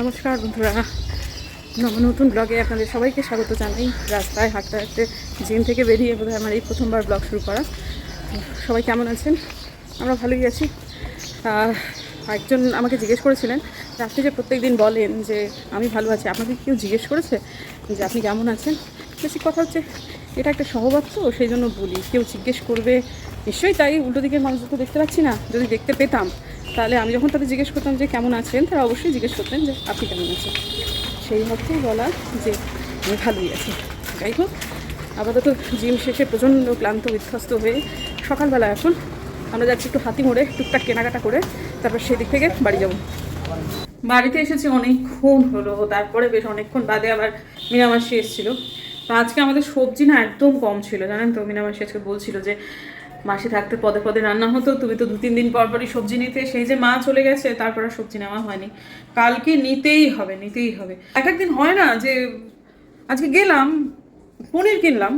নমস্কার বন্ধুরা। নতুন ব্লগে আপনাদের সবাইকে স্বাগত জানাই। রাস্তায় হাঁটতে হাঁটতে জিম থেকে বেরিয়ে বোধহয় আমার এই প্রথমবার ব্লগ শুরু করা। সবাই কেমন আছেন? আমরা ভালোই আছি। একজন আমাকে জিজ্ঞেস করেছিলেন আপনি যে প্রত্যেক দিন বলেন যে আমি ভালো আছি, আপনাকে কেউ জিজ্ঞেস করেছে যে আপনি কেমন আছেন? বেশি কথা হচ্ছে, এটা একটা সহবাদ তো, সেই জন্য বলি। কেউ জিজ্ঞেস করবে, নিশ্চয়ই তাই, উল্টো দিকের মানুষদের তো দেখতে পাচ্ছি না। যদি দেখতে পেতাম তাহলে আমি যখন তাদের জিজ্ঞেস করতাম যে কেমন আছেন, তারা অবশ্যই জিজ্ঞেস করতেন যে আপনি কেমন আছেন। সেই অর্থেই বলা যে আমি ভালোই আছি। যাই হোক, আপাতত জিম শেষে প্রচণ্ড ক্লান্ত, বিধ্বস্ত হয়ে সকালবেলা এখন আমরা যাচ্ছি একটু হাতি মোড়ে টুকটাক কেনাকাটা করে তারপর সেদিক থেকে বাড়ি যাব। বাড়িতে এসেছি অনেকক্ষণ হলো, তারপরে বেশ অনেকক্ষণ বাদে আবার মিনামাসি এসেছিল। তো আজকে আমাদের সবজি না একদম কম ছিল, জানেন তো? মিনামাসি আজকে বলছিল যে মাসি থাকতে পদে পদে রান্না হতো, তুমি তো দু তিন দিন পর পরই সবজি নিতে, সেই যে মা চলে গেছে, তারপর আর সবজি নেওয়া হয়নি। কালকে নিতেই হবে নিতেই হবে। এক একদিন হয় না যে, আজকে গেলাম, পনির কিনলাম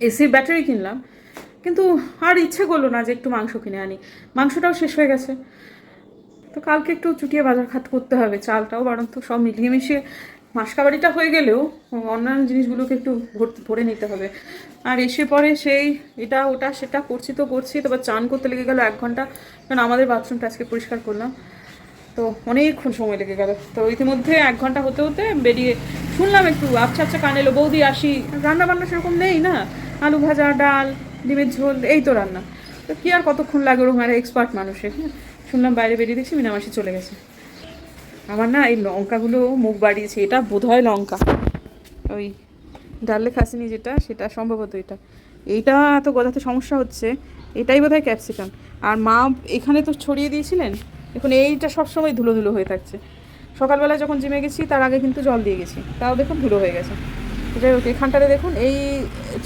এসির ব্যাটারি কিনলাম, কিন্তু আর ইচ্ছে করল না যে একটু মাংস কিনে আনি। মাংসটাও শেষ হয়ে গেছে। তো কালকে একটু চুটিয়ে বাজার খাত করতে হবে, চালটাও বাড়ন্ত, সব মিলিয়ে মিশিয়ে মাসকাবাড়িটা হয়ে গেলেও অন্যান্য জিনিসগুলোকে একটু ভর- নিতে হবে। আর এসে পরে সেই এটা, ওটা, সেটা, করছি তো করছি, তারপর চান করতে লেগে গেল এক ঘণ্টা। কারণ আমাদের বাথরুমটা আজকে পরিষ্কার করলাম। তো অনেকক্ষণ সময় লেগে গেল। তো ইতিমধ্যে এক ঘণ্টা হতে হতে বেরিয়ে শুনলাম একটু আচ্ছা আচ্ছা কান এলো, বৌদি, আসি। রান্না বান্না সেরকম নেই না? আলু ভাজা, ডাল, ডিমের ঝোল, এই তো রান্না। তো কি আর কতক্ষণ লাগে ওরকম একটা এক্সপার্ট মানুষের? হ্যাঁ শুনলাম বাইরে বেরিয়ে দেখছি মিনামাসি চলে গেছে। আমার না এই লঙ্কাগুলো মুখ বাড়িয়েছে, এটা বোধহয় লঙ্কা। ওই ডালে খাসিনি যেটা, সেটা সম্ভবত এটা। এইটা এত গজাতে সমস্যা হচ্ছে, এটাই বোধহয় ক্যাপসিকাম। আর মা এখানে তো ছড়িয়ে দিয়েছিলেন, এখন এইটা সবসময় ধুলো ধুলো হয়ে থাকছে। সকালবেলা যখন জিমে গেছি, তার আগে কিন্তু জল দিয়ে গেছি, তাও দেখুন ধুলো হয়ে গেছে। যাই হোক, এখানটাতে দেখুন, এই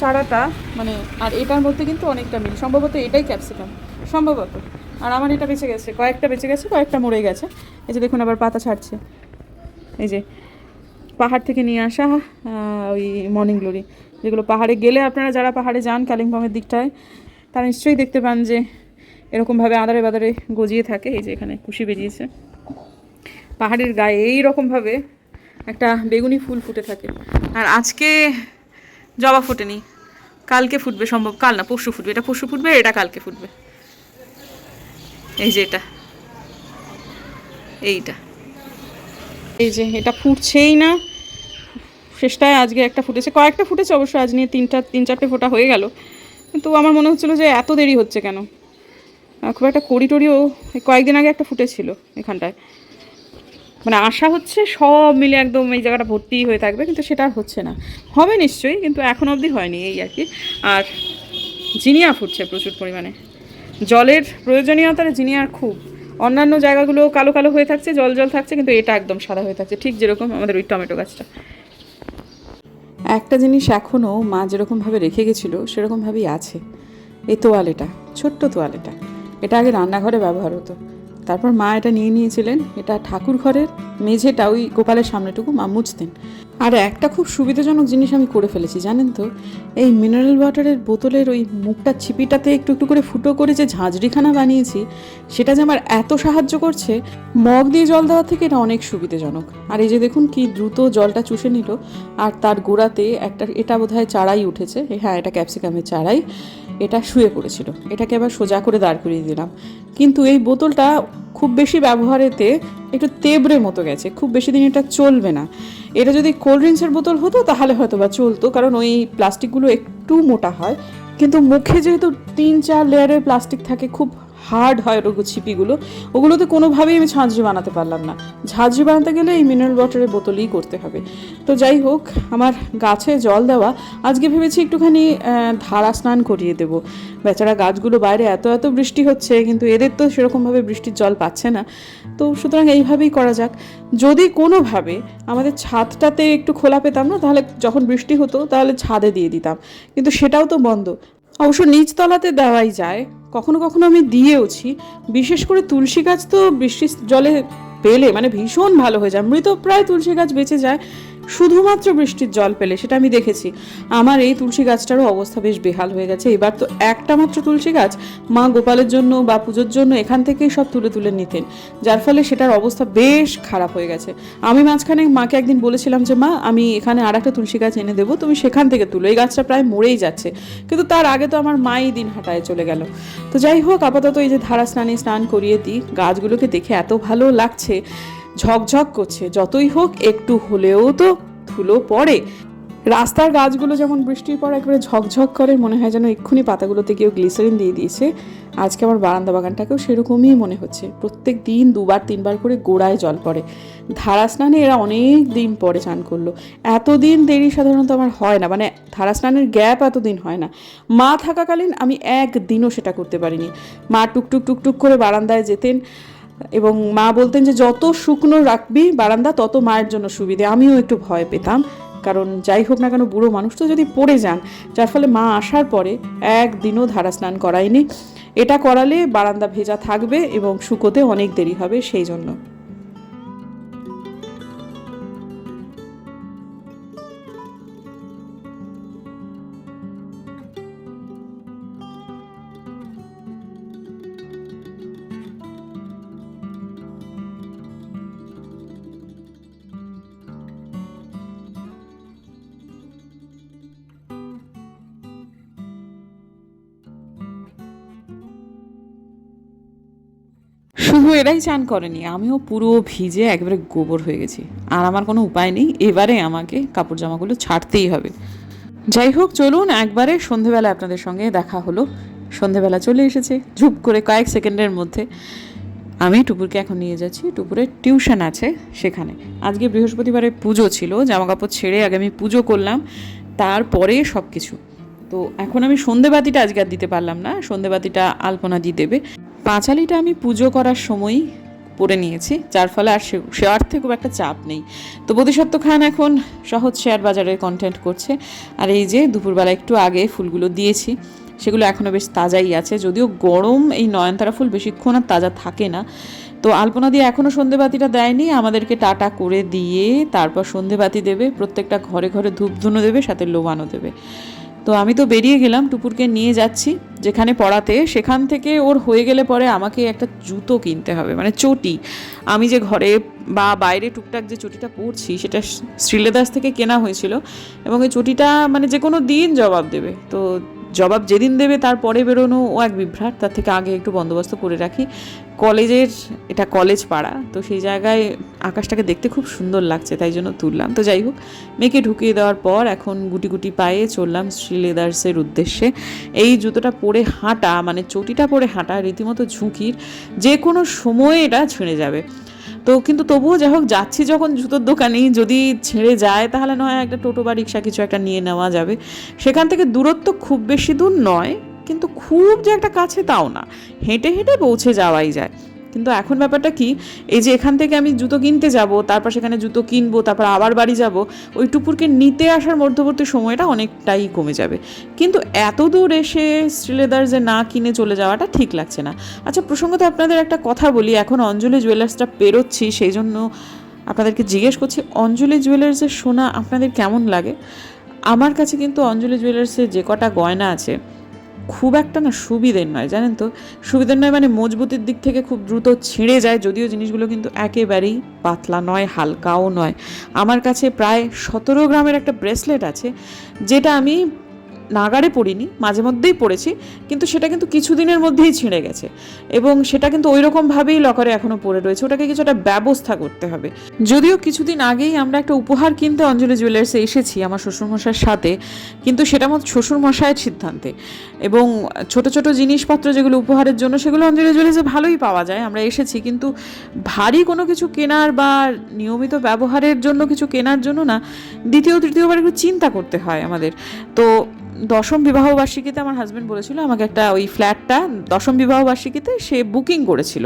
চারাটা মানে আর এটার মধ্যে কিন্তু অনেকটা মিল, সম্ভবত এটাই ক্যাপসিকাম, সম্ভবত। আর আমার এটা বেঁচে গেছে, কয়েকটা বেঁচে গেছে, কয়েকটা মরে গেছে। এই যে দেখুন আবার পাতা ছাড়ছে। এই যে পাহাড় থেকে নিয়ে আসা ওই মর্নিং গ্লোরি যেগুলো পাহাড়ে গেলে আপনারা যারা পাহাড়ে যান কালিম্পংয়ের দিকটায়, তারা নিশ্চয়ই দেখতে পান যে এরকমভাবে আদারে বাদারে গজিয়ে থাকে, এই যে এখানে কুশি বেরিয়েছে। পাহাড়ের গায়ে এই রকমভাবে একটা বেগুনি ফুল ফুটে থাকে। আর আজকে জবা ফোটেনি, কালকে ফুটবে সম্ভব, কাল না, পরশু ফুটবে, এটা পরশু ফুটবে, এটা কালকে ফুটবে। এই যে এটা। এইটা। এই যে, এটা ফুটছেই না। শেষটায় আজকে একটা ফুটেছে। কয়েকটা ফুটেছে অবশ্য আজ নিয়ে তিনটা, তিন চারটে ফোটা হয়ে গেল। কিন্তু আমার মনে হচ্ছিল যে এত দেরি হচ্ছে কেন? খুব একটা কড়ি টড়িও কয়েকদিন আগে একটা ফুটেছিল এখানটায়। মানে আশা হচ্ছে সব মিলে একদম এই জায়গাটা ভর্তি হয়ে থাকবে, কিন্তু সেটা আর হচ্ছে না। হবে নিশ্চয়ই, কিন্তু এখন অবধি হয়নি এই আর কি। আর জিনিয়া ফুটছে প্রচুর পরিমাণে। জলের প্রয়োজনীয়তার আর খুব, অন্যান্য জায়গাগুলো কালো কালো হয়ে থাকছে, জল জল থাকছে, কিন্তু এটা একদম সাদা হয়ে থাকছে, ঠিক যেরকম আমাদের ওই টমেটো গাছটা। একটা জিনিস এখনও মা যেরকমভাবে রেখে গেছিল সেরকমভাবেই আছে। এই তোয়ালেটা, ছোট্ট তোয়ালেটা। এটা আগে রান্নাঘরে ব্যবহার হতো। তারপর মা এটা নিয়ে নিয়েছিলেন, এটা ঠাকুর ঘরের মেঝেটা ওই গোপালের সামনেটুকু মা মুছতেন। আর একটা খুব সুবিধাজনক জিনিস আমি করে ফেলেছি, জানেন তো? এই মিনারেল ওয়াটারের বোতলের ওই মুখটা ছিপিটাতে একটু একটু করে ফুটো করে যে ঝাঁঝরিখানা বানিয়েছি, সেটা যে আমার এত সাহায্য করছে, মগ দিয়ে জল দেওয়ার থেকে এটা অনেক সুবিধাজনক। আর এই যে দেখুন কি দ্রুত জলটা চুষে নিল, আর তার গোড়াতে একটা, এটা বোধহয় চারাই উঠেছে হ্যাঁ এটা ক্যাপসিকামের চারাই। এটা শুয়ে পড়েছিল। এটাকে আবার সোজা করে দাঁড় করিয়ে দিলাম। কিন্তু এই বোতলটা খুব বেশি ব্যবহারেতে একটু তেবড়ে মতো গেছে। খুব বেশি দিন এটা চলবে না। এটা যদি কোল্ড ড্রিঙ্কসের বোতল হতো, তাহলে হয়তো বা চলতো। কারণ ওই প্লাস্টিকগুলো একটু মোটা হয়। কিন্তু মুখে যেহেতু তিন চার লেয়ারের প্লাস্টিক থাকে, খুব হার্ড হয় ওগুলো ছিপিগুলো, ওগুলোতে কোনোভাবেই আমি ঝাঁঝরি বানাতে পারলাম না। ঝাঁঝরি বানাতে গেলে এই মিনারেল ওয়াটারের বোতলই করতে হবে। তো যাই হোক, আমার গাছে জল দেওয়া, আজকে ভেবেছি একটুখানি ধারা স্নান করিয়ে দেবো। বেচারা গাছগুলো বাইরে এত এত বৃষ্টি হচ্ছে, কিন্তু এদের তো সেরকমভাবে বৃষ্টির জল পাচ্ছে না। তো সুতরাং এইভাবেই করা যাক। যদি কোনোভাবে আমাদের ছাদটাতে একটু খোলা পেতাম না, তাহলে যখন বৃষ্টি হতো, তাহলে ছাদে দিয়ে দিতাম। কিন্তু সেটাও তো বন্ধ। অবশ্য নিচতলাতে দেওয়াই যায়। কখনো কখনো আমি দিয়েওছি। বিশেষ করে তুলসী গাছ তো বৃষ্টির জলে পেলে মানে ভীষণ ভালো হয়ে যায়। মৃত প্রায় তুলসী গাছ বেঁচে যায়। শুধুমাত্র বৃষ্টির জল পেলে, সেটা আমি দেখেছি। আমার এই তুলসী গাছটারও অবস্থা বেশ বেহাল হয়ে গেছে। এবার তো একটা মাত্র তুলসী গাছ মা গোপালের জন্য বা পুজোর জন্য এখান থেকেই সব তুলে তুলে নিতেন। যার ফলে সেটার অবস্থা বেশ খারাপ হয়ে গেছে। আমি মাঝখানে মাকে একদিন বলেছিলাম যে, মা, আমি এখানে আর একটা তুলসী গাছ এনে দেবো, তুমি সেখান থেকে তুলো। এই গাছটা প্রায় মরেই যাচ্ছে। কিন্তু তার আগে তো আমার মাই দিন হাঁটায় চলে গেল। তো যাই হোক, আপাতত এই যে ধারা স্নানে স্নান করিয়ে দিই। গাছগুলোকে দেখে এত ভালো লাগছে। ঝকঝক করছে। যতই হোক, একটু হলেও তো ধুলো পড়ে। রাস্তার গাছগুলো যেমন বৃষ্টির পর একবারে ঝকঝক করে, মনে হয় যেন এক্ষুনি পাতাগুলোতে কেউ গ্লিসারিন দিয়ে দিয়েছে। আজকে আমার বারান্দা বাগানটাকেও সেরকমই মনে হচ্ছে। প্রত্যেক দিন দুবার, তিনবার করে গোড়ায় জল পড়ে। ধারা স্নানে এরা অনেক দিন পরে চান করল। এতদিন দেরি সাধারণত আমার হয় না। মানে ধারা স্নানের গ্যাপ এতদিন হয় না। মা থাকাকালীন আমি একদিনও সেটা করতে পারিনি। মা টুকটুক টুকটুক করে বারান্দায় যেতেন। এবং মা বলতেন যে, যত শুকনো রাখবি বারান্দা, তত মায়ের জন্য সুবিধে। আমিও একটু ভয় পেতাম, কারণ যাই হোক না কেন বুড়ো মানুষ তো যদি পড়ে যান, যার ফলে মা আসার পরে একদিনও ধারা স্নান করায়নি। এটা করালে বারান্দা ভেজা থাকবে এবং শুকোতে অনেক দেরি হবে, সেই জন্য। শুধু এরাই চান করেনি। আমিও পুরো ভিজে একবারে গোবর হয়ে গেছি। আর আমার কোনো উপায় নেই, এবারে আমাকে কাপড় জামাগুলো ছাড়তেই হবে। যাই হোক, চলুন একবারে সন্ধেবেলা আপনাদের সঙ্গে দেখা হলো। সন্ধেবেলা চলে এসেছে, ঝুপ করে কয়েক সেকেন্ডের মধ্যে। আমি টুপুরকে এখন নিয়ে যাচ্ছি, টুপুরের টিউশন আছে সেখানে। আজকে বৃহস্পতিবারে পুজো ছিল জামা কাপড় ছেড়ে আগে আমি পুজো করলাম, তারপরে সব কিছু তো এখন আমি সন্ধেবাতিটা আজকে আর দিতে পারলাম না, সন্ধেবাতিটা আলপনা দিয়ে দেবে। পাঁচালিটা আমি পুজো করার সময়ই পরে নিয়েছি, যার ফলে আর অর্থে খুব একটা চাপ নেই। তো বোধিসত্ত্ব খান এখন সহজ শেয়ার বাজারে কন্টেন্ট করছে, আর এই যে দুপুরবেলা একটু আগে ফুলগুলো দিয়েছি, সেগুলো এখনও বেশ তাজাই আছে, যদিও গরম এই নয়নতারা ফুল বেশিক্ষণ আর তাজা থাকে না। তো আলপনা দিয়ে এখনও সন্ধেবাতিটা দেয়নি, আমাদেরকে টাটা করে দিয়ে তারপর সন্ধেবাতি দেবে, প্রত্যেকটা ঘরে ঘরে ধূপধুনো দেবে, সাথে লোবানো দেবে। তো আমি তো বেরিয়ে গেলাম টুপুরকে নিয়ে যাচ্ছি যেখানে পড়াতে। সেখান থেকে ওর হয়ে গেলে পরে আমাকে একটা জুতো কিনতে হবে মানে চটি। আমি যে ঘরে বা বাইরে টুকটাক যে চটিটা পরছি, সেটা শ্রীলেদাস থেকে কেনা হয়েছিল এবং এই চটিটা মানে যে কোনো দিন জবাব দেবে। তো জবাব যেদিন দেবে তারপরে বেরোনো ও এক বিভ্রাট। তার থেকে আগে একটু বন্দোবস্ত করে রাখি। কলেজের, এটা কলেজ পাড়া, তো সেই জায়গায় আকাশটাকে দেখতে খুব সুন্দর লাগছে, তাই জন্য তুললাম। তো যাই হোক, মেয়েকে ঢুকিয়ে দেওয়ার পর এখন গুটি গুটি পায়ে চললাম শ্রী লেদার্সের উদ্দেশ্যে। এই জুতোটা পরে হাঁটা মানে চটিটা পরে হাঁটা, রীতিমতো ঝুঁকির, যে কোনো সময়ে এটা ছিঁড়ে যাবে। তো কিন্তু তবুও যাই হোক, যাচ্ছি যখন জুতোর দোকানেই যদি ছেড়ে যায়, তাহলে নয় একটা টোটো বা রিক্সা কিছু একটা নিয়ে নেওয়া যাবে। সেখান থেকে দূরত্ব খুব বেশি দূর নয়, কিন্তু খুব যে একটা কাছে তাও না। হেঁটে হেঁটে পৌঁছে যাওয়াই যায়। কিন্তু এখন ব্যাপারটা কি, এই যে এখান থেকে আমি জুতো কিনতে যাব, তারপর সেখানে জুতো কিনবো, তারপর আবার বাড়ি যাব, ওই টুপুরকে নিতে আসার মধ্যবর্তী সময়টা অনেকটাই কমে যাবে। কিন্তু এত দূর এসে শ্রীলেদার যে না কিনে চলে যাওয়াটা ঠিক লাগছে না। আচ্ছা প্রসঙ্গত আপনাদের একটা কথা বলি, এখন অঞ্জলি জুয়েলার্সটা পেরোচ্ছি, সেই জন্য আপনাদেরকে জিজ্ঞেস করছি, অঞ্জলি জুয়েলার্সের সোনা আপনাদের কেমন লাগে? আমার কাছে কিন্তু অঞ্জলি জুয়েলার্সের যে কটা গয়না আছে খুব একটা না সুবিধের নয়, জানেন তো? সুবিধের নয় মানে মজবুতির দিক থেকে খুব দ্রুত ছিঁড়ে যায়, যদিও জিনিসগুলো কিন্তু একেবারেই পাতলা নয়, হালকাও নয়। আমার কাছে প্রায় সতেরো গ্রামের একটা ব্রেসলেট আছে, যেটা আমি নাগারে পড়িনি, মাঝে মধ্যেই পড়েছি, কিন্তু সেটা কিন্তু কিছুদিনের মধ্যেই ছিঁড়ে গেছে। এবং সেটা কিন্তু ওই রকমভাবেই লকারে এখনও পড়ে রয়েছে, ওটাকে কিছু একটা ব্যবস্থা করতে হবে। যদিও কিছুদিন আগেই আমরা একটা উপহার কিনতে অঞ্জলি জুয়েলার্সে এসেছি আমার শ্বশুরমশাইয়ের সাথে, কিন্তু সেটা আমার শ্বশুরমশাইয়ের সিদ্ধান্তে। এবং ছোট ছোট জিনিসপত্র যেগুলো উপহারের জন্য, সেগুলো অঞ্জলি জুয়েলার্সে ভালোই পাওয়া যায়, আমরা এসেছি, কিন্তু ভারী কোনো কিছু কেনার বা নিয়মিত ব্যবহারের জন্য কিছু কেনার জন্য না দ্বিতীয় তৃতীয়বার একটু চিন্তা করতে হয় আমাদের। তো দশম বিবাহ বার্ষিকীতে আমার হাজব্যান্ড বলেছিল, আমাকে একটা ওই ফ্ল্যাটটা দশম বিবাহ বার্ষিকীতে সে বুকিং করেছিল।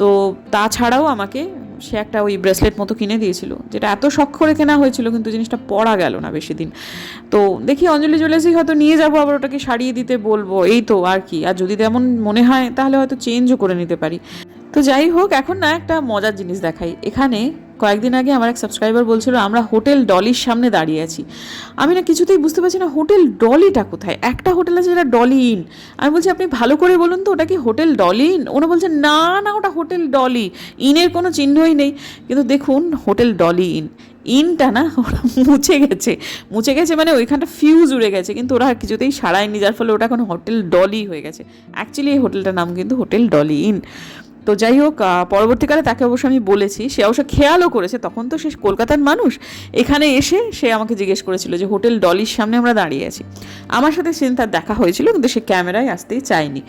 তো তাছাড়াও আমাকে সে একটা ওই ব্রেসলেট মতো কিনে দিয়েছিল, যেটা এত শখ করে কেনা হয়েছিল, কিন্তু জিনিসটা পড়া গেল না বেশি দিন। তো দেখি অঞ্জলি জুয়েলার্সই হয়তো নিয়ে যাব, আবার ওটাকে সারিয়ে দিতে বলব, এই তো আর কি। আর যদি তেমন মনে হয়, তাহলে হয়তো চেঞ্জও করে নিতে পারি। তো যাই হোক, এখন না একটা মজার জিনিস দেখাই। এখানে কয়েকদিন আগে আমার এক সাবস্ক্রাইবার বলছিল, আমরা হোটেল ডলির সামনে দাঁড়িয়ে আছি। আমি না কিছুতেই বুঝতে পারছি না, হোটেল ডলিটা কোথায়? একটা হোটেল আছে যেটা ডলি ইন। আমি বলছি, আপনি ভালো করে বলুন তো, ওটা কি হোটেল ডলি ইন? ওরা বলছে, না না, ওটা হোটেল ডলি ইনের কোনো চিহ্নই নেই। কিন্তু দেখুন, হোটেল ডলি ইন। ইনটা না, ওরা মুছে গেছে। মুছে গেছে মানে ওইখানটা ফিউজ উড়ে গেছে। কিন্তু ওরা কিছুতেই সারায়নি যার ফলে ওটা এখন হোটেল ডলি হয়ে গেছে। অ্যাকচুয়ালি এই হোটেলটার নাম কিন্তু হোটেল ডলি ইন। তো যাই হোক পরবর্তীকালে তাকে অবশ্য আমি বলেছি। সে অবশ্য খেয়ালও করেছে, তখন তো সে কলকাতার মানুষ। এখানে এসে সে আমাকে জিজ্ঞেস করেছিল যে, হোটেল ডলির সামনে আমরা দাঁড়িয়ে আছি। আমার সাথে সেদিন তার দেখা হয়েছিল, কিন্তু সে ক্যামেরায় আসতেই চায়নি।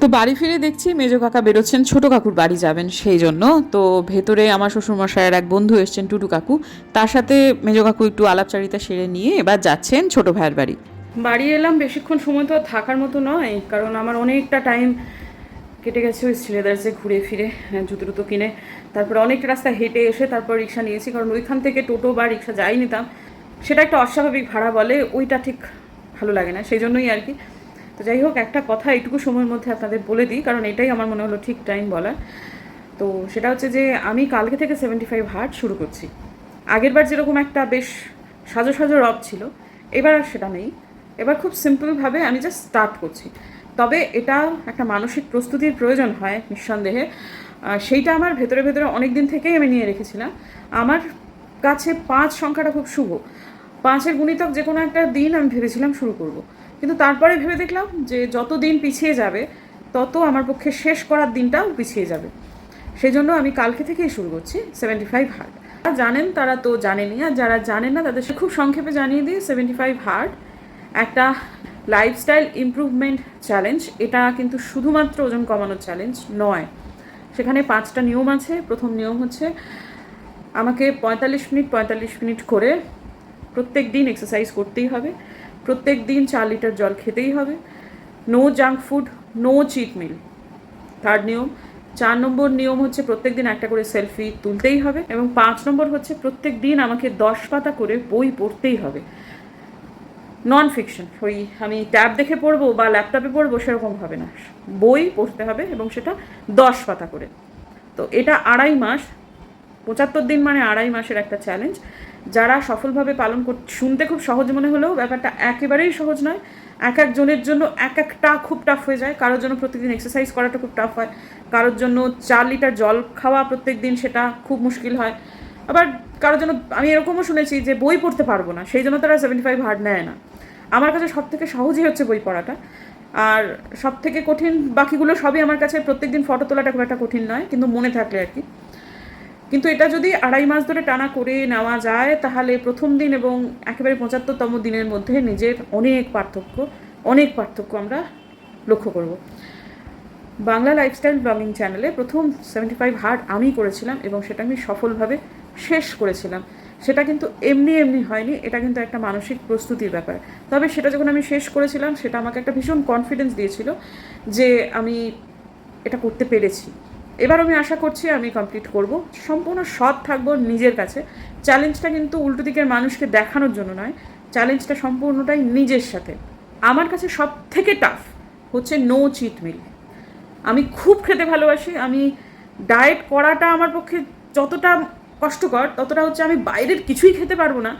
তো বাড়ি ফিরে দেখছি মেজো কাকা বেরোচ্ছেন, ছোট কাকুর বাড়ি যাবেন সেই জন্য। তো ভেতরে আমার শ্বশুরমশাইয়ের এক বন্ধু এসছেন, টুটু কাকু। তার সাথে মেজো কাকু একটু আলাপচারিতা সেরে নিয়ে এবার যাচ্ছেন ছোট ভাইয়ের বাড়ি। বাড়ি এলাম, বেশিক্ষণ সময় তো থাকার মতো নয়, কারণ আমার অনেকটা টাইম কেটে গেছে ওই শ্রীলেদার্সে ঘুরে ফিরে হ্যাঁ, জুতো টুতো কিনে। তারপরে অনেকটা রাস্তা হেঁটে এসে তারপর রিক্সা নিয়েছি কারণ ওইখান থেকে টোটো বা রিক্সা যাই নিতাম। সেটা একটা অস্বাভাবিক ভাড়া বলে ওইটা ঠিক ভালো লাগে না সেই জন্যই আর কি। তো যাই হোক একটা কথা এইটুকু সময়ের মধ্যে আপনাদের বলে দিই কারণ এটাই আমার মনে হলো ঠিক টাইম বলার। তো সেটা হচ্ছে যে আমি কালকে থেকে সেভেন্টি ফাইভ হার্ট শুরু করছি। আগেরবার যেরকম একটা বেশ সাজো সাজো রব ছিল এবার আর সেটা নেই। এবার খুব সিম্পলভাবে আমি জাস্ট স্টার্ট করছি। তবে এটা একটা মানসিক প্রস্তুতির প্রয়োজন হয় নিঃসন্দেহে। সেইটা আমার ভেতরে ভেতরে অনেক দিন থেকেই আমি নিয়ে রেখেছিলাম। আমার কাছে পাঁচ সংখ্যাটা খুব শুভ। পাঁচের গুণিতক যে কোনো একটা দিন আমি ভেবেছিলাম শুরু করব। কিন্তু তারপরে ভেবে দেখলাম যে যত দিন পিছিয়ে যাবে, তত আমার পক্ষে শেষ করার দিনটাও পিছিয়ে যাবে। সেই জন্য আমি কালকে থেকেই শুরু করছি সেভেন্টি ফাইভ হার্ট যারা জানেন তারা তো জানেনি আর যারা জানেন না তাদের খুব সংক্ষেপে জানিয়ে দিই সেভেন্টি ফাইভ হার্ট একটা লাইফস্টাইল ইমপ্রুভমেন্ট চ্যালেঞ্জ এটা কিন্তু শুধুমাত্র ওজন কমানোর চ্যালেঞ্জ নয়। সেখানে পাঁচটা নিয়ম আছে। প্রথম নিয়ম হচ্ছে আমাকে পঁয়তাল্লিশ মিনিট পঁয়তাল্লিশ মিনিট করে প্রত্যেক দিন এক্সারসাইজ করতেই হবে। প্রত্যেক দিন চার লিটার জল খেতেই হবে। No junk food no cheat meal third নিয়ম, চার নম্বর নিয়ম হচ্ছে প্রত্যেক দিন একটা করে সেলফি তুলতেই হবে এবং পাঁচ নম্বর হচ্ছে প্রত্যেক দিন আমাকে দশ পাতা করে বই পড়তেই হবে। নন ফিকশন ওই আমি ট্যাব দেখে পড়ব বা ল্যাপটপে পড়ব সেরকম হবে না। বই পড়তে হবে এবং সেটা দশ পাতা করে। তো এটা আড়াই মাস, পঁচাত্তর দিন মানে আড়াই মাসের একটা চ্যালেঞ্জ যারা সফলভাবে পালন কর শুনতে খুব সহজ মনে হলেও ব্যাপারটা একেবারেই সহজ নয়। এক একজনের জন্য এক একটা খুব টাফ হয়ে যায়। কারোর জন্য প্রত্যেকদিন এক্সারসাইজ করাটা খুব টাফ হয়। কারোর জন্য চার লিটার জল খাওয়া প্রত্যেক দিন সেটা খুব মুশকিল হয়। আবার কারোর জন্য আমি এরকমও শুনেছি যে বই পড়তে পারব না। সেই জন্য তারা সেভেন্টি ফাইভ হার্ড নেয় না। আমার কাছে সব থেকে সহজই হচ্ছে বই পড়াটা। আর সব থেকে কঠিন বাকিগুলো সবই আমার কাছে প্রত্যেকদিন ফটো তোলাটা খুব একটা কঠিন নয়, কিন্তু মনে থাকলে আর কি। কিন্তু এটা যদি আড়াই মাস ধরে টানা করে নেওয়া যায়, তাহলে প্রথম দিন এবং একেবারে পঁচাত্তরতম দিনের মধ্যে নিজের অনেক পার্থক্য অনেক পার্থক্য আমরা লক্ষ্য করব। বাংলা লাইফস্টাইল ব্লগিং চ্যানেলে প্রথম সেভেন্টি ফাইভ হার্ট আমি করেছিলাম এবং সেটা আমি সফলভাবে শেষ করেছিলাম। সেটা কিন্তু এমনি এমনি হয়নি, এটা কিন্তু একটা মানসিক প্রস্তুতির ব্যাপার। তবে সেটা যখন আমি শেষ করেছিলাম, সেটা আমাকে একটা ভীষণ কনফিডেন্স দিয়েছিল যে আমি এটা করতে পেরেছি। এবার আমি আশা করছি আমি কমপ্লিট করব। সম্পূর্ণ সৎ থাকব নিজের কাছে। চ্যালেঞ্জটা কিন্তু উল্টো দিকের মানুষকে দেখানোর জন্য নয়। চ্যালেঞ্জটা সম্পূর্ণটাই নিজের সাথে। আমার কাছে সব থেকে টাফ হচ্ছে নো চিট মিল আমি খুব খেতে ভালোবাসি, আমি ডায়েট করাটা আমার পক্ষে যতটা কষ্টকর, ততটা হচ্ছে আমি বাইরের কিছুই খেতে পারব না।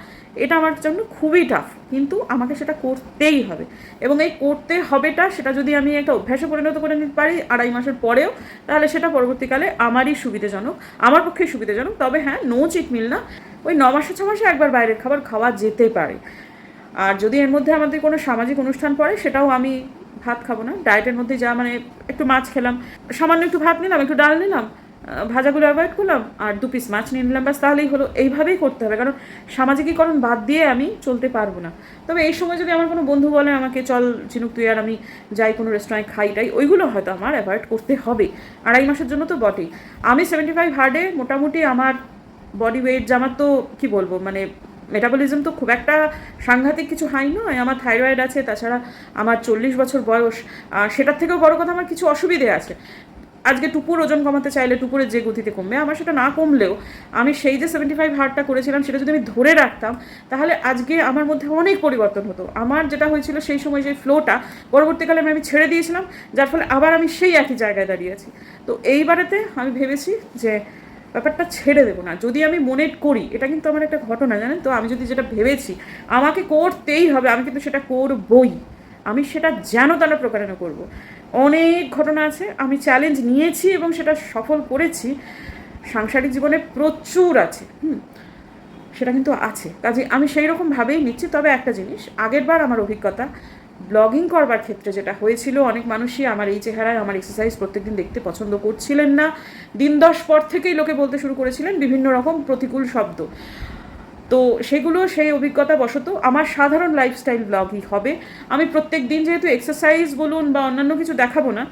এটা আমার জন্য খুবই টাফ কিন্তু আমাকে সেটা করতেই হবে। এবং এই করতে হবেটা, সেটা যদি আমি একটা অভ্যাসে পরিণত করে নিতে পারি আড়াই মাসের পরেও, তাহলে সেটা পরবর্তীকালে আমারই সুবিধাজনক, আমার পক্ষে সুবিধাজনক। তবে হ্যাঁ নো চিট মিল না। ওই ন মাসে, ছ মাসে একবার বাইরের খাবার খাওয়া যেতে পারে। আর যদি এর মধ্যে আমাদের কোনো সামাজিক অনুষ্ঠান পড়ে, সেটাও আমি ভাত খাব না। ডায়েটের মধ্যে যা মানে একটু মাছ খেলাম, সামান্য একটু ভাত নিলাম, একটু ডাল নিলাম ভাজাগুলো অ্যাভয়েড করলাম, আর দু পিস মাছ নিয়ে নিলাম। ব্যাস, তাহলেই হলো। এইভাবেই করতে হবে, কারণ সামাজিকীকরণ বাদ দিয়ে আমি চলতে পারব না। তবে এই সময় যদি আমার কোনো বন্ধু বলে আমাকে, চল ঝিনুক তুই আর আমি যাই কোনো রেস্টুরেন্টে খাই, টাই, ওইগুলো হয়তো আমার অ্যাভয়েড করতে হবে। আড়াই মাসের জন্য তো বটেই। আমি সেভেন্টি ফাইভ হার্ডে মোটামুটি আমার বডি ওয়েট আমার তো, কি বলব মানে মেটাবলিজম তো খুব একটা সাংঘাতিক কিছু হাই নয়। আমার থাইরয়েড আছে, তাছাড়া আমার চল্লিশ বছর বয়স। সেটার থেকেও বড় কথা, আমার কিছু অসুবিধে আছে। আজকে টুপুর ওজন কমাতে চাইলে টুপুরের যে গতিতে কমবে, আমার সেটা না কমলেও আমি সেই যে সেভেন্টি ফাইভ হার্টটা করেছিলাম সেটা যদি আমি ধরে রাখতাম, তাহলে আজকে আমার মধ্যে অনেক পরিবর্তন হতো। আমার যেটা হয়েছিল সেই সময় যে ফ্লোটা পরবর্তীকালে আমি আমি ছেড়ে দিয়েছিলাম, যার ফলে আবার আমি সেই একই জায়গায় দাঁড়িয়ে আছি। তো এইবারেতে আমি ভেবেছি যে ব্যাপারটা ছেড়ে দেবো না। যদি আমি মনে করি, এটা কিন্তু আমার একটা ঘটনা জানেন তো, আমি যদি যেটা ভেবেছি, আমাকে করতেই হবে, আমি কিন্তু সেটা করবই। আমি সেটা যেন তেন প্রকারণা করব। অনেক ঘটনা আছে, আমি চ্যালেঞ্জ নিয়েছি এবং সেটা সফল করেছি। সাংসারিক জীবনে প্রচুর আছে, হুম, সেটা কিন্তু আছে। কাজে আমি সেই রকমভাবেই নিচ্ছি। তবে একটা জিনিস আগেরবার আমার অভিজ্ঞতা ব্লগিং করবার ক্ষেত্রে যেটা হয়েছিল, অনেক মানুষই আমার এই চেহারায়, আমার এক্সারসাইজ প্রত্যেকদিন দেখতে পছন্দ করছিলেন না। দিন দশ পর থেকেই লোকে বলতে শুরু করেছিলেন বিভিন্ন রকম প্রতিকূল শব্দ। তো সেগুলো সেই অভিজ্ঞতা বশত আমার সাধারণ লাইফস্টাইল ব্লগই হবে। আমি প্রত্যেক দিন যেহেতু এক্সারসাইজ বলুন বা অন্যান্য কিছু দেখাবো না,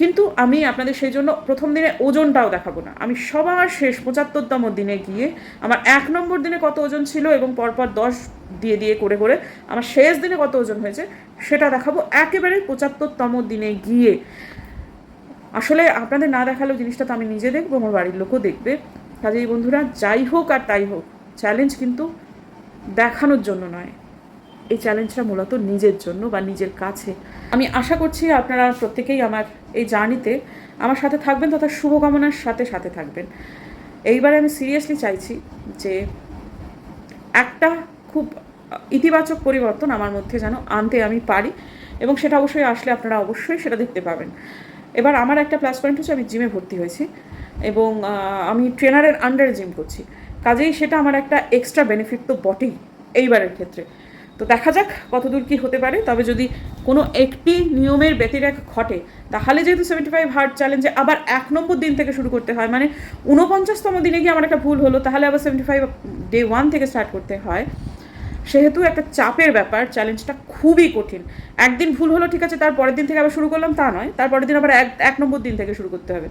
কিন্তু আমি আপনাদের সেই জন্য প্রথম দিনে ওজনটাও দেখাবো না। আমি সবার শেষ পঁচাত্তরতম দিনে গিয়ে আমার এক নম্বর দিনে কত ওজন ছিল এবং পরপর দশ দিয়ে দিয়ে করে করে আমার শেষ দিনে কত ওজন হয়েছে, সেটা দেখাবো একেবারে পঁচাত্তরতম দিনে গিয়ে। আসলে আপনাদের না দেখালেও জিনিসটা তো আমি নিজে দেখব, আমার বাড়ির লোকও দেখবে। কাজেই বন্ধুরা, যাই হোক আর তাই হোক চ্যালেঞ্জ কিন্তু দেখানোর জন্য নয়। এই চ্যালেঞ্জটা মূলত নিজের জন্য বা নিজের কাছে। আমি আশা করছি আপনারা প্রত্যেকেই আমার এই জার্নিতে আমার সাথে থাকবেন তথা শুভকামনার সাথে সাথে থাকবেন। এইবারে আমি সিরিয়াসলি চাইছি যে একটা খুব ইতিবাচক পরিবর্তন আমার মধ্যে যেন আনতে আমি পারি এবং সেটা অবশ্যই আসলে আপনারা অবশ্যই সেটা দেখতে পাবেন। এবার আমার একটা প্লাস পয়েন্ট হচ্ছে আমি জিমে ভর্তি হয়েছি এবং আমি ট্রেনারের আন্ডারে জিম করছি। কাজেই সেটা আমার একটা এক্সট্রা বেনিফিট তো বটেই এইবারের ক্ষেত্রে। তো দেখা যাক কতদূর কী হতে পারে, তবে যদি কোনো একটি নিয়মের ব্যতিরেক ঘটে, তাহলে যেহেতু সেভেন্টি ফাইভ হার্ট চ্যালেঞ্জে আবার এক নম্বর দিন থেকে শুরু করতে হয় মানে ঊনপঞ্চাশতম দিনে গিয়ে আমার একটা ভুল হলো, তাহলে আবার সেভেন্টি ফাইভ ডে ওয়ান থেকে স্টার্ট করতে হয়। সেহেতু একটা চাপের ব্যাপার চ্যালেঞ্জটা খুবই কঠিন। একদিন ভুল হলো, ঠিক আছে তার পরের দিন থেকে আবার শুরু করলাম, তা নয়। তারপরের দিন আবার এক এক নম্বর দিন থেকে শুরু করতে হবে।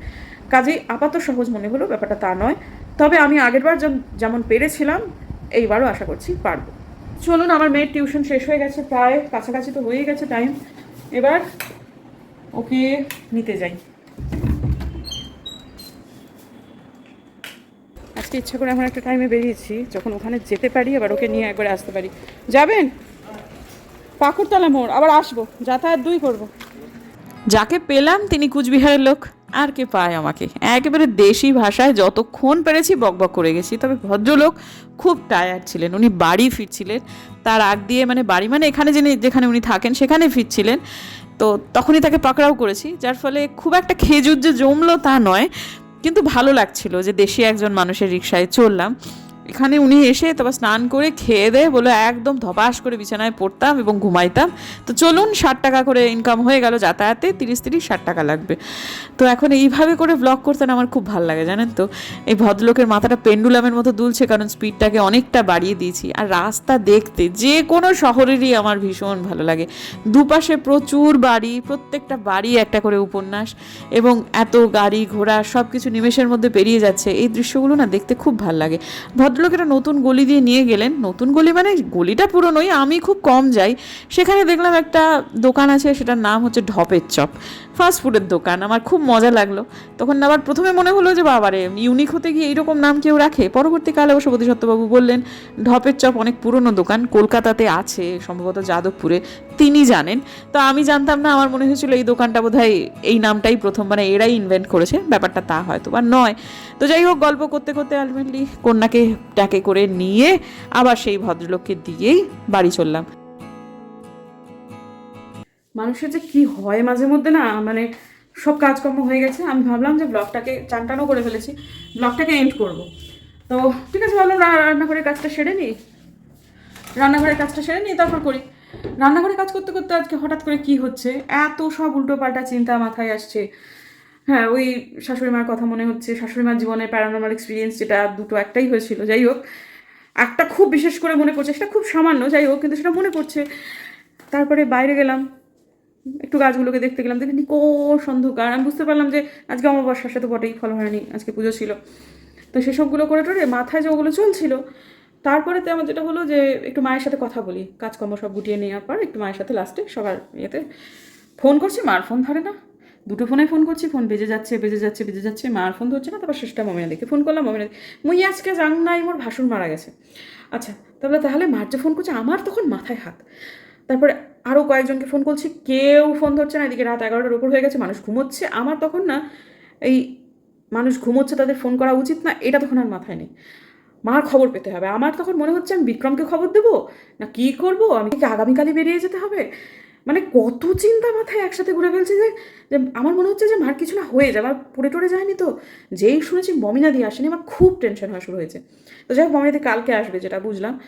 কাজেই আপাতত সহজ মনে হলো ব্যাপারটা তা নয়। তবে আমি আগেরবার যেম- যেমন পেরেছিলাম, এইবারও আশা করছি পারব। চলুন, আমার মেয়ের টিউশন শেষ হয়ে গেছে, প্রায় কাছাকাছি তো হয়ে গেছে টাইম এবার ওকে নিতে যাই। আজকে ইচ্ছা করে আমার একটা টাইমে বেরিয়েছি, যখন ওখানে যেতে পারি, আবার ওকে নিয়ে একবার আসতে পারি। যাবেন? পাকুড়তলা মোড়, আবার আসব, যাতায়াত দুই করব। যাকে পেলাম, তিনি কুচবিহারের লোক। আর কে পায় আমাকে? একেবারে দেশি ভাষায় যতক্ষণ পেরেছি বকবক করে গেছি। তবে ভদ্রলোক খুব টায়ার্ড ছিলেন। উনি বাড়ি ফিরছিলেন। তার আগ দিয়ে মানে বাড়ি মানে এখানে যিনি, যেখানে উনি থাকেন, সেখানে ফিরছিলেন। তো তখনই তাকে পাকড়াও করেছি, যার ফলে খুব একটা খেজুর যে জমলো তা নয়, কিন্তু ভালো লাগছিল যে দেশি একজন মানুষের রিক্সায় চললাম এখানে উনি এসে তারপর স্নান করে খেয়ে দেয়ে বলে একদম ধপাস করে বিছানায় পড়তাম এবং ঘুমাইতাম। তো চলুন, ষাট টাকা করে ইনকাম হয়ে গেল যাতায়াতে, তিরিশ তিরিশ ষাট টাকা লাগবে। তো এখন এইভাবে করে ব্লগ করতে আমার খুব ভালো লাগে, জানেন তো? এই ভদ্রলোকের মাথাটা পেন্ডুলামের মতো দুলছে, কারণ স্পিডটাকে অনেকটা বাড়িয়ে দিয়েছি। আর রাস্তা দেখতে যে কোনো শহরেরই আমার ভীষণ ভালো লাগে। দুপাশে প্রচুর বাড়ি, প্রত্যেকটা বাড়ি একটা করে উপন্যাস এবং এত গাড়ি ঘোড়া সব কিছু নিমেষের মধ্যে পেরিয়ে যাচ্ছে। এই দৃশ্যগুলো না দেখতে খুব ভালো লাগে। ভদ্রলোক নতুন গলি দিয়ে নিয়ে গেলেন। নতুন গলি মানে গলিটা পুরনোই, আমি খুব কম যাই। সেখানে দেখলাম একটা দোকান আছে, সেটার নাম হচ্ছে ঢপের চপ। ফাস্ট ফুডের দোকান, আমার খুব মজা লাগল। তখন আবার প্রথমে মনে হলো যে, বাবারে ইউনিক হতে গিয়ে এইরকম নাম কেউ রাখে? পরবর্তীকালে অবশ্য সত্যবাবু বললেন, ঢপের চপ অনেক পুরনো দোকান, কলকাতাতে আছে, সম্ভবত যাদবপুরে। তিনি জানেন। তো আমি জানতাম না, আমার মনে হয়েছিল এই দোকানটা বোধহয় এই নামটাই প্রথম মানে এরাই ইনভেন্ট করেছে, ব্যাপারটা তা হয়তো বা নয়। তো যাই হোক, গল্প করতে করতে আলটিমেটলি কন্যাকে ট্যাকে করে নিয়ে আবার সেই ভদ্রলোককে দিয়েই বাড়ি চললাম। মানুষের যে কি হয় মাঝে মধ্যে না মানে সব কাজকর্ম হয়ে গেছে। আমি ভাবলাম যে ব্লগটাকে চানটানো করে ফেলেছি, ব্লগটাকে এন্ড করব। তো ঠিক আছে, ভাবলাম রান্নাঘরের কাজটা সেরে নিই। রান্নাঘরের কাজটা সেরে নিই, তারপর করি। রান্নাঘরে কাজ করতে করতে আজকে হঠাৎ করে কি হচ্ছে? এত সব উল্টোপাল্টা চিন্তা মাথায় আসছে। হ্যাঁ ওই শাশুড়ি মার কথা মনে হচ্ছে। শাশুড়ি মার জীবনে প্যারানর্মাল এক্সপিরিয়েন্স যেটা দুটো একটাই হয়েছিল, যাই হোক। একটা খুব বিশেষ করে মনে পড়ছে, সেটা খুব সামান্য, যাই হোক, কিন্তু সেটা মনে পড়ছে। তারপরে বাইরে গেলাম, একটু গাছগুলোকে দেখতে গেলাম। দেখি নিকোষ অন্ধকার। আমি বুঝতে পারলাম যে আজকে অমাবস্যার সাথে বটেই, ফল হয়নি, আজকে পুজো ছিল। তো সেসবগুলো করে টোরে মাথায় যে ওগুলো চলছিল তারপরে তো আমার যেটা হলো যে একটু মায়ের সাথে কথা বলি, কাজকর্ম সব গুটিয়ে নেওয়ার পর একটু মায়ের সাথে লাস্টে সবার ইয়েতে ফোন করছি, মার ফোন ধরে না। দুটো ফোনে ফোন করছি ফোন বেজে যাচ্ছে বেজে যাচ্ছে বেজে যাচ্ছে, মার ফোন ধরছে না, তারপর শেষটা মমিনা দেখে ফোন করলাম, মমিনা মুই আজকে জান নাই, মোর ভাসুর মারা গেছে। আচ্ছা তাহলে তাহলে মার যে ফোন করছে, আমার তখন মাথায় হাত। তারপরে আরও কয়েকজনকে ফোন করছি, কেউ ফোন ধরছে না, এদিকে রাত এগারোটার উপর হয়ে গেছে, মানুষ ঘুমোচ্ছে। আমার তখন না, এই মানুষ ঘুমোচ্ছে, তাদের ফোন করা উচিত না, এটা তখন আর মাথায় নেই। মার খবর পেতে হবে। আমার তখন মনে হচ্ছে আমি বিক্রমকে খবর দেবো? না কি করব? আমি কি আগামীকালই বেরিয়ে যেতে হবে? মানে কত চিন্তা মাথায় একসাথে ঘুরে ফেলছে যে যে আমার মনে হচ্ছে যে মার কিছু না হয়ে যাবে। আর পড়ে টরে যায়নি তো। যেই শুনেছি মমিনা দিয়ে আসেনি, আমার খুব টেনশন হওয়া শুরু হয়েছে। তো যাই হোক মমিনাদি কালকে আসবে যেটা বুঝলাম।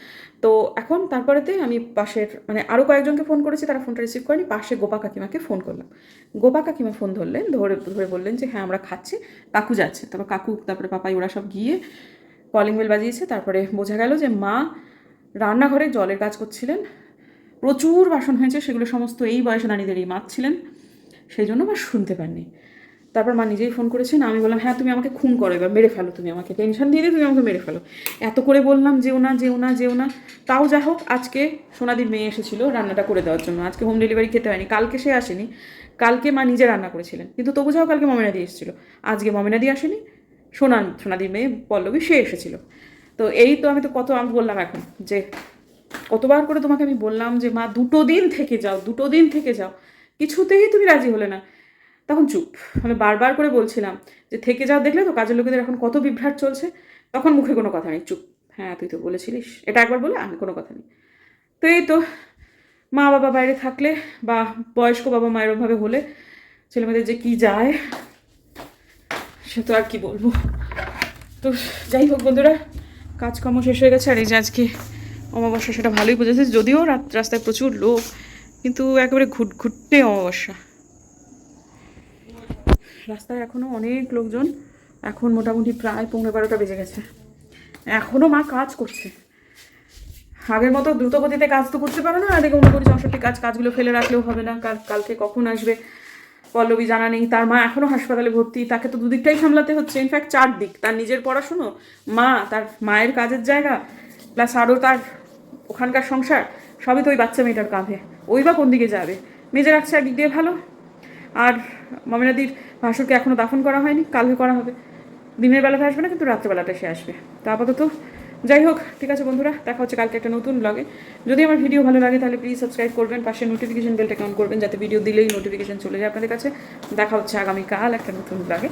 তো এখন তারপরেতে আমি পাশের মানে আরও কয়েকজনকে ফোন করেছি, তারা ফোনটা রিসিভ করেনি। পাশে গোপা কাকিমাকে ফোন করলাম। গোপা কাকিমা ফোন ধরলেন, ধরে ধরে বললেন যে হ্যাঁ আমরা খাচ্ছি। কাকু যাচ্ছে। তারপর কাকু, তারপরে পাপাই, ওরা সব গিয়ে কলিং বেল বাজিয়েছে, তারপরে বোঝা গেল যে মা রান্নাঘরে জলের কাজ করছিলেন। প্রচুর বাসন হয়েছে, সেগুলো সমস্ত এই বয়সে নারীদেরই মাপছিলেন সেই জন্য মা শুনতে পাননি। তারপর মা নিজেই ফোন করেছেন, আমি বললাম হ্যাঁ তুমি আমাকে খুন করো এবার, মেরে ফেলো তুমি আমাকে টেনশন দিয়ে দিয়ে তুমি আমাকে মেরে ফেলো। এত করে বললাম, যেও না যেও না যেও না। তাও যা হোক, আজকে সোনাদির মেয়ে এসেছিল রান্নাটা করে দেওয়ার জন্য। আজকে হোম ডেলিভারি খেতে হয়নি, কালকে সে আসেনি, কালকে মা নিজে রান্না করেছিলেন। কিন্তু তবু যাও, কালকে মমিনা দিয়ে এসেছিল। আজকে মমিনা দিয়ে আসেনি সোনান, সোনাদির মেয়ে পল্লবী, সে এসেছিল। তো এই তো আমি তো কত আমি বললাম এখন যে কতবার করে তোমাকে আমি বললাম যে, মা, দুটো দিন থেকে যাও, দুটো দিন থেকে যাও, কিছুতেই তুমি রাজি হলে না। তখন চুপ, আমি বারবার করে বলছিলাম যে, থেকে যাও, দেখলে তো কাজের লোকেদের এখন কত বিভ্রাট চলছে। তখন মুখে কোনো কথা নেই, চুপ হ্যাঁ তুই তো বলেছিলিস, এটা একবার বলে আমি কোনো কথা নেই। তো এই তো মা বাবা বাইরে থাকলে বা বয়স্ক বাবা মায়ের ওভাবে হলে ছেলেমেয়েদের যে কি যায় সে তো আর কি বলব? তো যাই হোক বন্ধুরা, কাজকর্ম শেষ হয়ে গেছে আর এই যে আজকে অমাবস্যা, সেটা ভালোই বোঝাচ্ছে যদিও রাত, রাস্তায় প্রচুর লোক, কিন্তু একেবারে ঘুট ঘুটতে অমাবস্যা। রাস্তায় এখনও অনেক লোকজন, এখন মোটামুটি প্রায় পৌনে বারোটা বেজে গেছে। এখনও মা কাজ করছে। আগের মতো দ্রুত গতিতে কাজ তো করতে পারো না এদিকে উনকোটি চৌষট্টি কাজ, কাজগুলো ফেলে রাখলেও হবে না, কাল, কালকে কখন আসবে? পল্লবী জানা নেই, তার মা এখনও হাসপাতালে ভর্তি, তাকে তো দুদিকটাই সামলাতে হচ্ছে। ইনফ্যাক্ট চার দিক তার নিজের পড়াশুনো, মা, তার মায়ের কাজের জায়গা প্লাস আরও তার ওখানকার সংসার, সবই তো ওই বাচ্চা মেয়েটার কাঁধে। ওই বা কোন দিকে যাবে? মেজে রাখছে একদিক দিয়ে ভালো। আর মমিনাদির ভাসুরকে এখনও দাফন করা হয়নি, কালকে করা হবে। দিনের বেলাতে আসবে না, কিন্তু রাত্রেবেলাটা সে আসবে। তো আপাতত যাই হোক, ঠিক আছে বন্ধুরা, দেখা হচ্ছে কালকে একটা নতুন ব্লগে যদি আমার ভিডিও ভালো লাগে তাহলে প্লিজ সাবস্ক্রাইব করবেন, পাশে নোটিফিকেশন বেলটা অন করবেন, যাতে ভিডিও দিলেই নোটিফিকেশন চলে যায় আপনাদের কাছে। দেখা হচ্ছে আগামীকাল একটা নতুন ব্লগে